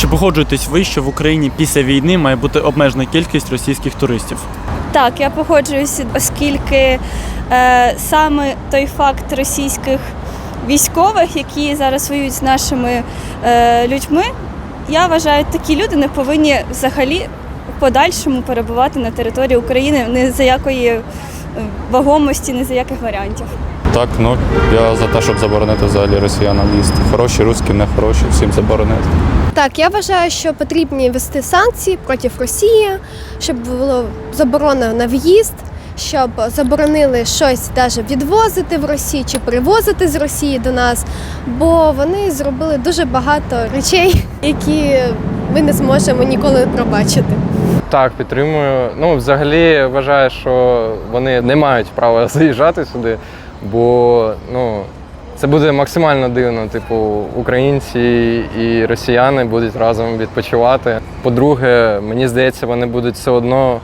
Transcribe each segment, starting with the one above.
Чи погоджуєтесь ви, що в Україні після війни має бути обмежена кількість російських туристів? Так, я погоджуюся, оскільки е, саме той факт російських військових, які зараз воюють з нашими е, людьми, я вважаю, такі люди не повинні взагалі в подальшому перебувати на території України ні за якої е, вагомості, ні за яких варіантів. Так, ну я за те, щоб заборонити взагалі росіянам їсти. Хороші, русські, не хороші, всім заборонити. Так, я вважаю, що потрібні ввести санкції проти Росії, щоб було заборона на в'їзд, щоб заборонили щось навіть відвозити в Росію чи привозити з Росії до нас, бо вони зробили дуже багато речей, які ми не зможемо ніколи пробачити. Так, підтримую. Ну, взагалі вважаю, що вони не мають права заїжджати сюди, бо ну, це буде максимально дивно. Типу, українці і росіяни будуть разом відпочивати. По-друге, мені здається, вони будуть все одно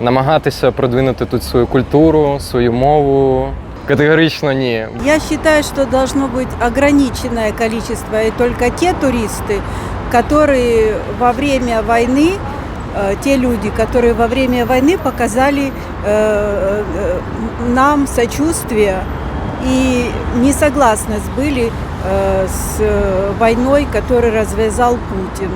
намагатися продвинути тут свою культуру, свою мову. Категорично ні. Я считаю, что должно быть ограниченное количество, и только те туристы, которые во время войны, э, те люди, которые во время войны показали э, э, нам сочувствие и не согласны были э, с э, войной, которую развязал Путин.